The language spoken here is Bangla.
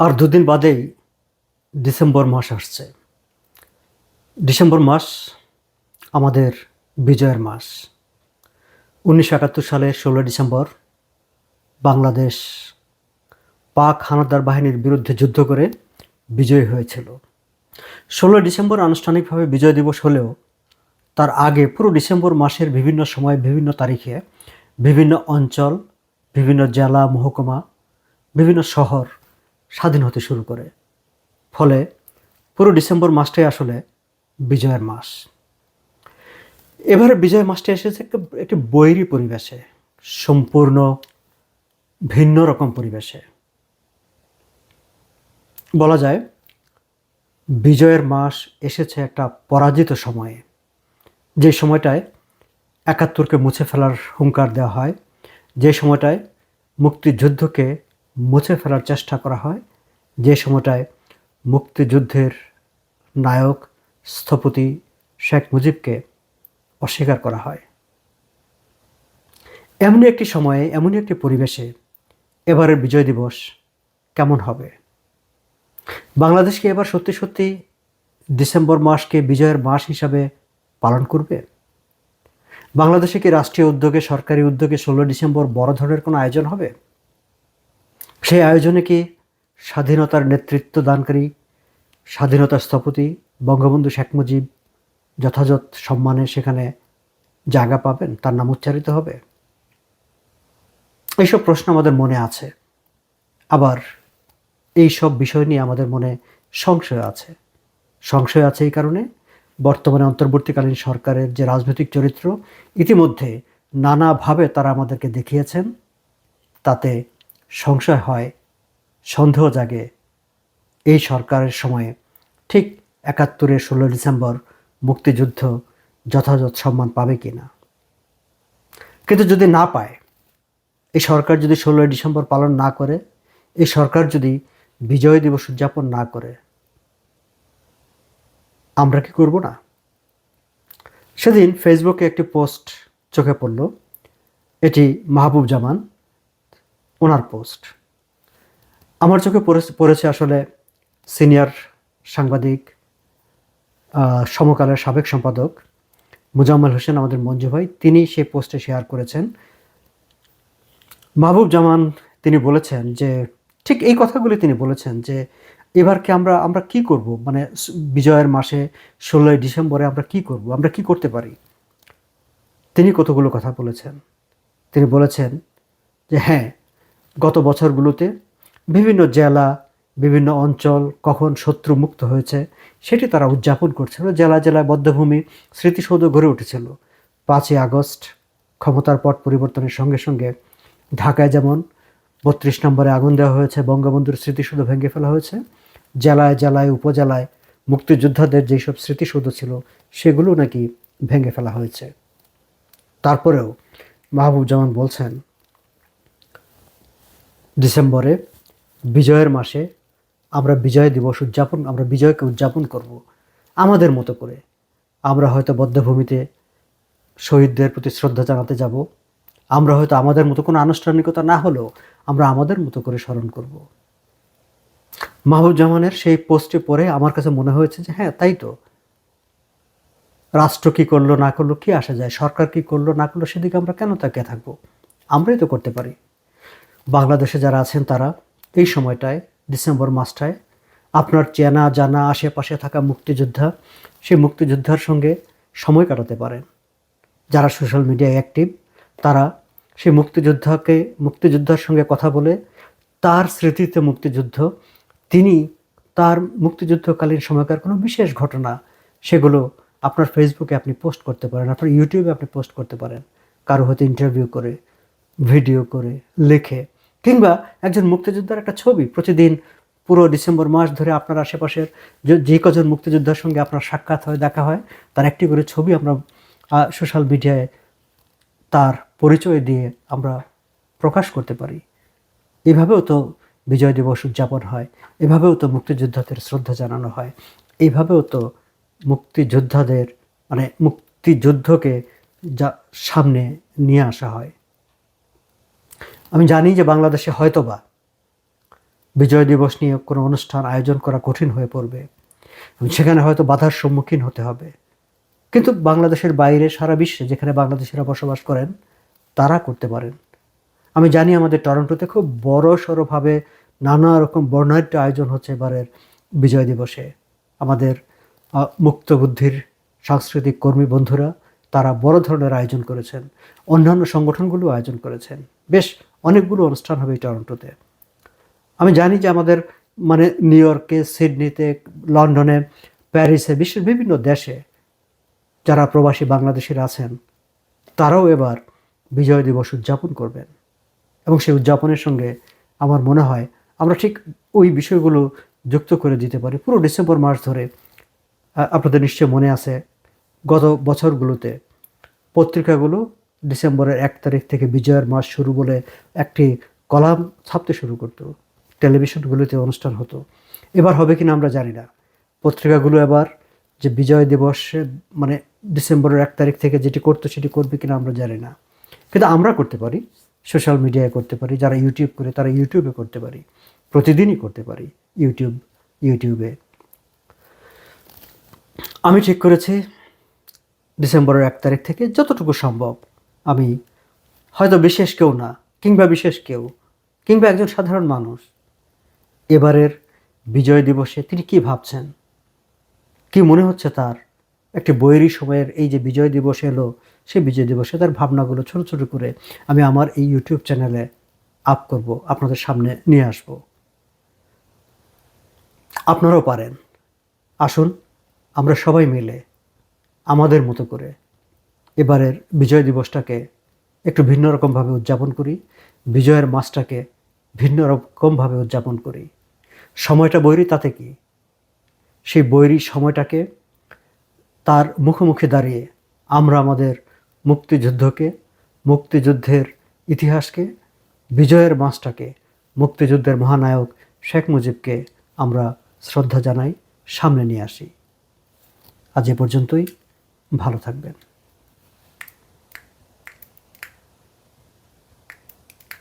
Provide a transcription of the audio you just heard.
আর দুদিন বাদেই ডিসেম্বর মাস আসছে। ডিসেম্বর মাস আমাদের বিজয়ের মাস। উনিশশো একাত্তর সালে ষোলো ডিসেম্বর বাংলাদেশ পাক হানাদার বাহিনীর বিরুদ্ধে যুদ্ধ করে বিজয়ী হয়েছিল। ষোলো ডিসেম্বর আনুষ্ঠানিকভাবে বিজয় দিবস হলেও তার আগে পুরো ডিসেম্বর মাসের বিভিন্ন সময়, বিভিন্ন তারিখে বিভিন্ন অঞ্চল, বিভিন্ন জেলা, মহকুমা, বিভিন্ন শহর স্বাধীন হতে শুরু করে। ফলে পুরো ডিসেম্বর মাসটাই আসলে বিজয়ের মাস। এবারে বিজয় মাসটি এসেছে একটি বৈরী পরিবেশে, সম্পূর্ণ ভিন্ন রকম পরিবেশে। বলা যায়, বিজয়ের মাস এসেছে একটা পরাজিত সময়ে। যে সময়টায় একাত্তরকে মুছে ফেলার হুঙ্কার দেওয়া হয়, যে সময়টায় মুক্তিযুদ্ধকে মুছে ফেলার চেষ্টা করা হয়। যে সময়টায় মুক্তিযুদ্ধের নায়ক স্থপতি শেখ মুজিবকে অস্বীকার করা হয়। এমনই একটি সময়ে, এমনই একটি পরিবেশে এবারের বিজয় দিবস কেমন হবে? বাংলাদেশকে এবার সত্যি সত্যি ডিসেম্বর মাসকে বিজয়ের মাস হিসাবে পালন করবে? বাংলাদেশে কি রাষ্ট্রীয় উদ্যোগে, সরকারি উদ্যোগে ষোলো ডিসেম্বর বড় ধরনের কোনো আয়োজন হবে? সেই আয়োজনে কি স্বাধীনতার নেতৃত্ব দানকারী স্বাধীনতার স্থপতি বঙ্গবন্ধু শেখ মুজিব যথাযথ সম্মানে সেখানে জায়গা পাবেন, তার নাম উচ্চারিত হবে? এইসব প্রশ্ন আমাদের মনে আছে। আবার এই সব বিষয় নিয়ে আমাদের মনে সংশয় আছে। সংশয় আছে এই কারণে বর্তমানে অন্তর্বর্তীকালীন সরকারের যে রাজনৈতিক চরিত্র, ইতিমধ্যে নানাভাবে তারা আমাদেরকে দেখিয়েছেন। তাতে সংশয় হয়, সন্দেহ জাগে। এই সরকারের সময়ে ঠিক একাত্তরের ষোলো ডিসেম্বর মুক্তিযুদ্ধ যথাযথ সম্মান পাবে কি না? কিন্তু যদি না পায়, এই সরকার যদি ষোলোই ডিসেম্বর পালন না করে, এই সরকার যদি বিজয় দিবস উদযাপন না করে, আমরা কি করব না? সেদিন ফেসবুকে একটি পোস্ট চোখে পড়ল, এটি মাহবুব জামান ওনার পোস্ট। আমার চোখে পড়ে- পড়েছে আসলে সিনিয়র সাংবাদিক সমকালের সাবেক সম্পাদক মুজাম্মেল হোসেন আমাদের মঞ্জু ভাই। তিনি সেই পোস্টে শেয়ার করেছেন। মাহবুব জামান তিনি বলেছেন যে, ঠিক এই কথাগুলি তিনি বলেছেন যে এবারকে আমরা আমরা কি করব? মানে বিজয়ের মাসে ষোলোই ডিসেম্বরে আমরা কি করব? আমরা কি করতে পারি? তিনি কতগুলো কথা বলেছেন। তিনি বলেছেন যে হ্যাঁ গত বছরগুলোতে বিভিন্ন জেলা, বিভিন্ন অঞ্চল কখন শত্রু মুক্ত হয়েছে সেটি তারা উদযাপন করছিল। জেলা জেলায় বদ্ধভূমি স্মৃতিসৌধ গড়ে উঠেছিল। পাঁচই আগস্ট ক্ষমতার পট পরিবর্তনের সঙ্গে সঙ্গে ঢাকায় যেমন বত্রিশ নম্বরে আগুন দেওয়া হয়েছে, বঙ্গবন্ধুর স্মৃতিসৌধ ভেঙে ফেলা হয়েছে, জেলায় জেলায়, উপজেলায় মুক্তিযোদ্ধাদের যেসব স্মৃতিসৌধ ছিল সেগুলো নাকি ভেঙে ফেলা হয়েছে। তারপরেও মাহবুব জামান বলছেন ডিসেম্বরে, বিজয়ের মাসে আমরা বিজয় দিবস উদযাপন, আমরা বিজয়কে উদযাপন করব আমাদের মতো করে। আমরা হয়তো বদ্ধভূমিতে শহীদদের প্রতি শ্রদ্ধা জানাতে যাব। আমরা হয়তো আমাদের মতো কোনো আনুষ্ঠানিকতা না হলেও আমরা আমাদের মতো করে স্মরণ করব। মাহবুব জামানের সেই পোস্টে পড়ে আমার কাছে মনে হয়েছে যে হ্যাঁ তাই তো। রাষ্ট্র কি করল, না করল, কি আসা যায়? সরকার কি করল, না করল, সেদিকে আমরা কেন তাকিয়ে থাকব? আমরাই তো করতে পারি। বাংলাদেশে যারা আছেন তারা এই সময়টায়, ডিসেম্বর মাসটায়, আপনার চেনা, জানা, আশেপাশে থাকা মুক্তিযোদ্ধা, সেই মুক্তিযোদ্ধার সঙ্গে সময় কাটাতে পারেন। যারা সোশ্যাল মিডিয়ায় অ্যাক্টিভ, তারা সেই মুক্তিযোদ্ধাকে, মুক্তিযোদ্ধার সঙ্গে কথা বলে তার স্মৃতিতে মুক্তিযুদ্ধ, তিনি তার মুক্তিযুদ্ধকালীন সময়কার কোনো বিশেষ ঘটনা, সেগুলো আপনার ফেসবুকে আপনি পোস্ট করতে পারেন, আপনার ইউটিউবে আপনি পোস্ট করতে পারেন। কারও হয়তো ইন্টারভিউ করে ভিডিও করে, লিখে কিংবা একজন মুক্তিযোদ্ধার একটা ছবি প্রতিদিন পুরো ডিসেম্বর মাস ধরে আপনার আশেপাশের যে কজন মুক্তিযোদ্ধার সঙ্গে আপনার সাক্ষাৎ হয়, দেখা হয়, তার একটি করে ছবি আমরা সোশ্যাল মিডিয়ায় তার পরিচয় দিয়ে আমরা প্রকাশ করতে পারি। এভাবেও তো বিজয় দিবস উদযাপন হয়, এভাবেও তো মুক্তিযোদ্ধাদের শ্রদ্ধা জানানো হয় এইভাবেও তো মুক্তিযোদ্ধাদের মানে মুক্তিযুদ্ধকে যা সামনে নিয়ে আসা হয়। আমি জানি যে বাংলাদেশে হয়তোবা বিজয় দিবস নিয়ে কোনো অনুষ্ঠান আয়োজন করা কঠিন হয়ে পড়বে। সেখানে হয়তো বাধার সম্মুখীন হতে হবে। কিন্তু বাংলাদেশের বাইরে সারা বিশ্বে যেখানে বাংলাদেশিরা বসবাস করেন তারা করতে পারেন। আমি জানি আমাদের টরন্টোতে খুব বড় সড়োভাবে নানা রকম বর্ণাঢ্য আয়োজন হচ্ছে এবারের বিজয় দিবসে। আমাদের আহ, মুক্ত বুদ্ধির সাংস্কৃতিক কর্মী বন্ধুরা তারা বড় ধরনের আয়োজন করেছেন। অন্যান্য সংগঠনগুলো আয়োজন করেছেন। বেশ, অনেকগুলো অনুষ্ঠান হবে এই টরন্টোতে। আমি জানি যে আমাদের মানে নিউ ইয়র্কে, সিডনিতে, লন্ডনে, প্যারিসে, বিশ্বের বিভিন্ন দেশে যারা প্রবাসী বাংলাদেশিরা আছেন, তারাও এবার বিজয় দিবস উদযাপন করবেন। এবং সেই উদযাপনের সঙ্গে আমার মনে হয় আমরা ঠিক ওই বিষয়গুলো যুক্ত করে দিতে পারি। পুরো ডিসেম্বর মাস ধরে আপনাদের নিশ্চয় মনে আছে গত বছরগুলোতে, পত্রিকাগুলো ডিসেম্বরের এক তারিখ থেকে বিজয়ের মাস শুরু বলে একটি কলাম ছাপতে শুরু করতো। টেলিভিশনগুলোতে অনুষ্ঠান হতো। এবার হবে কিনা আমরা জানি না। পত্রিকাগুলো এবার যে বিজয় দিবসে মানে ডিসেম্বরের এক তারিখ থেকে যেটি করতো সেটি করবে কিনা আমরা জানি না। কিন্তু আমরা করতে পারি। সোশ্যাল মিডিয়ায় করতে পারি। যারা ইউটিউব করে তারা ইউটিউবে করতে পারি। প্রতিদিনই করতে পারি ইউটিউব, ইউটিউবে। আমি ঠিক করেছি ডিসেম্বরের এক তারিখ থেকে যতটুকু সম্ভব। আমি হয়তো বিশেষ কেউ না, কিংবা বিশেষ কেউ, কিংবা একজন সাধারণ মানুষ। এবারের বিজয় দিবসে তিনি কি ভাবছেন? কি মনে হচ্ছে তার? একটি বৈরী সময়ের এই যে বিজয় দিবস এলো, সেই বিজয় দিবসে তার ভাবনাগুলো ছোট ছোট করে আমি আমার এই ইউটিউব চ্যানেলে আপ করব, আপনাদের সামনে নিয়ে আসব। আপনারাও পারেন। আসুন, আমরা সবাই মিলে আমাদের মতো করে এবারের বিজয় দিবসটাকে একটু ভিন্ন রকমভাবে উদযাপন করি, বিজয়ের মাসটাকে ভিন্ন রকমভাবে উদযাপন করি। সময়টা বৈরী, তাতে কি? সেই বৈরী সময়টাকে তার মুখোমুখি দাঁড়িয়ে আমরা আমাদের মুক্তিযুদ্ধকে, মুক্তিযুদ্ধের ইতিহাসকে, বিজয়ের মাসটাকে, মুক্তিযুদ্ধের মহানায়ক শেখ মুজিবকে আমরা শ্রদ্ধা জানাই, সামনে নিয়ে আসি। আজ এ পর্যন্তই। ভালো থাকবেন।